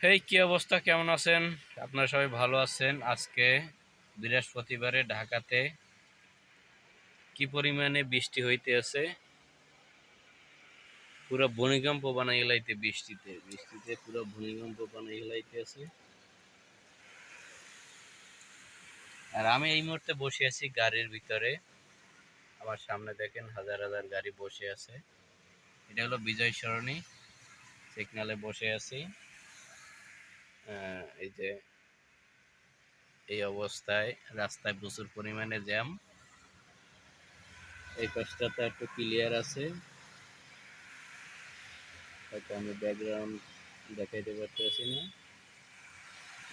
হেই কি অবস্থা? কেমন আছেন? আপনারা সবাই ভালো আছেন? আজকে বৃহস্পতিবারে ঢাকাতে কি পরিমাণে বৃষ্টি হইতে আছে পুরো ভূমিকম্প বানাই গেলাইতে বৃষ্টিতে বৃষ্টিতে পুরো ভূমিকম্প বানাই গেলাইতে আছে আর আমি এই মুহূর্তে বসে আছি গাড়ির ভিতরে। আমার সামনে দেখেন হাজার হাজার গাড়ি বসে আছে। এটা হলো বিজয় সরণি। সিগনালে বসে আছি। এই যে এই অবস্থায় রাস্তায় প্রচুর পরিমাণে জ্যাম। এই পাশটাতে একটু ক্লিয়ার আছে। হয়তো আমি ব্যাকগ্রাউন্ড দেখাইতে পারতেছি না।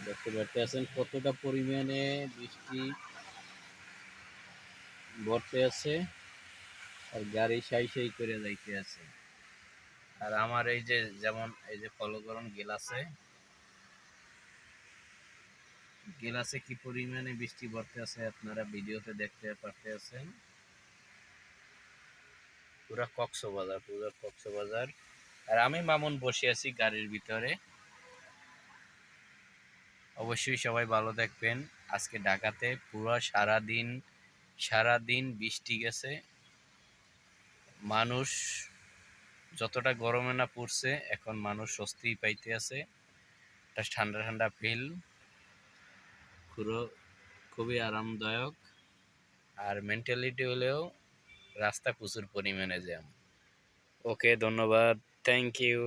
দেখতে পারতেছেন কতটা পরিমাণে বৃষ্টি ভরতে আছে আর গাড়ি সাই সাই করে যাইতে আছে। আর আমার এই যে যেমন এই যে ফলকরণ গেলাসে গেলাসে কি পরিমাণে বৃষ্টি পড়তে আছে আপনারা ভিডিওতে দেখতে পারতে আছেন। পুরা কক্সবাজার, পুরো কক্সবাজার। আর আমি মামুন বসে আছি গাড়ির ভিতরে। অবশ্যই সবাই ভালো দেখবেন। আজকে ঢাকাতে পুরো সারা দিন সারা দিন বৃষ্টি গেছে। মানুষ যতটা গরমে না পড়ছে, এখন মানুষ স্বস্তি পাইতে আছে। একটা ঠান্ডা ঠান্ডা ফিল পুরো খুবই আরামদায়ক। আর মেন্টালিটি হলেও রাস্তা প্রচুর পরিমাণে জ্যাম ওকে ধন্যবাদ। Thank you